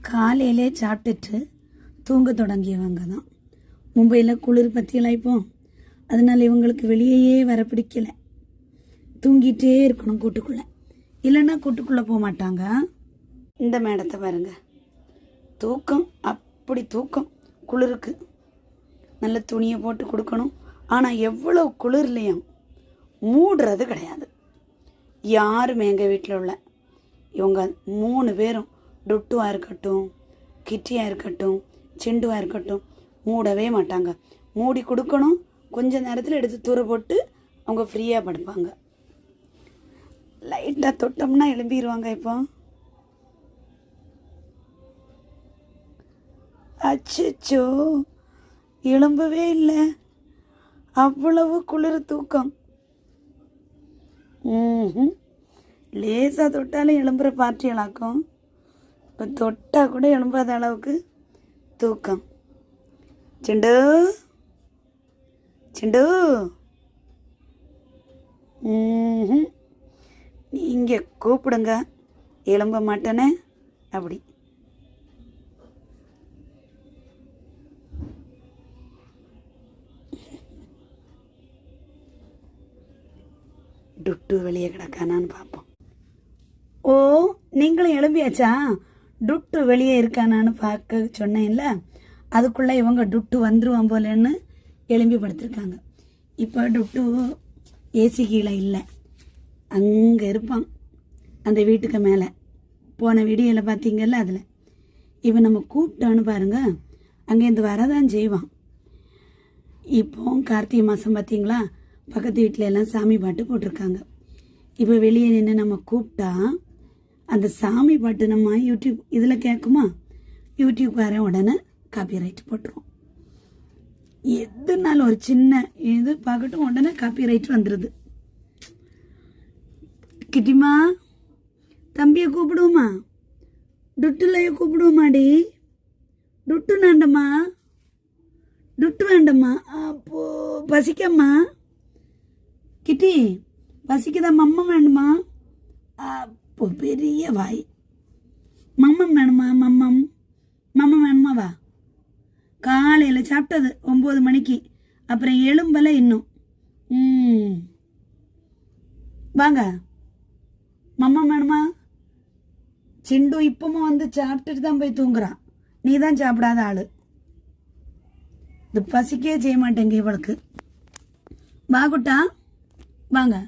காலையிலே சாப்பிட்டுட்டு தூங்க தொடங்கியவங்க தான். மும்பையில் குளிர் பற்றியெல்லாம் இப்போ அதனால் இவங்களுக்கு வெளியேயே வர பிடிக்கல. தூங்கிட்டே இருக்கணும் கூட்டுக்குள்ளே. இல்லைன்னா கூட்டுக்குள்ளே போக மாட்டாங்க. இந்த மேடத்தை பாருங்க. தூக்கம் அப்படி தூக்கம். குளிருக்கு. நல்ல துணியை போட்டு கொடுக்கணும். ஆனால் எவ்வளோ குளிர்லையும் மூடுறது கிடையாது. யாருமே எங்கள் வீட்டில் உள்ள. இவங்க மூணு பேரும் டுட்டுவாக இருக்கட்டும் கிட்டியாக இருக்கட்டும் சிண்டுவாக இருக்கட்டும் மூடவே மாட்டாங்க. மூடி கொடுக்கணும் கொஞ்ச நேரத்தில் எடுத்து தூர போட்டு அவங்க ஃப்ரீயாக படுப்பாங்க. லைட்டாக தொட்டோம்னா எழும்பிடுவாங்க இப்போ. அச்சோ எழும்பவே இல்லை. அவ்வளவு குளிர் தூக்கம். ம் லேசாக தொட்டாலும் எழும்புற பார்ட்டிகளாக்கும். இப்போ தொட்டால் கூட எழும்பாத அளவுக்கு தூக்கம். சிண்டு. சிண்டு. நீங்கள் கூப்பிடுங்க. எழும்ப மாட்டேனே அப்படி. டுட்டு வெளியே கிடக்கானான்னு பார்ப்போம் ஓ நீங்களும் எழும்பியாச்சா? டுட்டு வெளியே இருக்கானான்னு பார்க்க சொன்னேன்ல அதுக்குள்ளே இவங்க டுட்டு வந்துருவான் போலன்னு எழும்பி படுத்திருக்காங்க. இப்போ டுட்டு ஏசி கீழே இல்லை. அங்கே இருப்பான் அந்த வீட்டுக்கு மேலே. போன வீடியோவில் பார்த்தீங்கல்ல அதில். இப்போ நம்ம கூப்பிட்டோன்னு பாருங்க அங்கேருந்து வரதான் செய்வான். இப்போ கார்த்திகை மாதம் பார்த்தீங்களா பக்கத்து வீட்டில எல்லாம் சாமி பாட்டு போட்டிருக்காங்க. இப்போ வெளியே நின்று நம்ம கூப்பிட்டா அந்த சாமி பாட்டு நம்ம யூடியூப் இதில் கேட்குமா யூடியூப்காரன் உடனே காப்பிரைட் போட்டுரும். எதுனாலும் ஒரு சின்ன இது பார்க்கட்டும் உடனே காப்பிரைட் வந்துடுது கிட்டிமா தம்பியை கூப்பிடுவோமா? டுட்டுலையை கூப்பிடுவோமாடி டுட்டு நாண்டம்மா டுட்டு வேண்டம்மா அப்போ பசிக்கம்மா. கிட்டி பசிக்குதா? அம்மா வேண்டுமா? பெரிய வாய். மம்மம் வேணுமா மம்மம்? மம்மம் வேணுமா வா. காலையில் சாப்பிட்டது ஒம்பது மணிக்கு. அப்புறம் எலும்பல இன்னும். ம். வாங்க. மம்மம் வேணுமா? சிண்டு இப்பவும் வந்து சாப்பிட்டுட்டு தான் போய் தூங்குறான். நீ தான் சாப்பிடாத ஆள். இது பசிக்கே செய்ய மாட்டேங்க இவளுக்கு. வா குட்டா. வாங்க.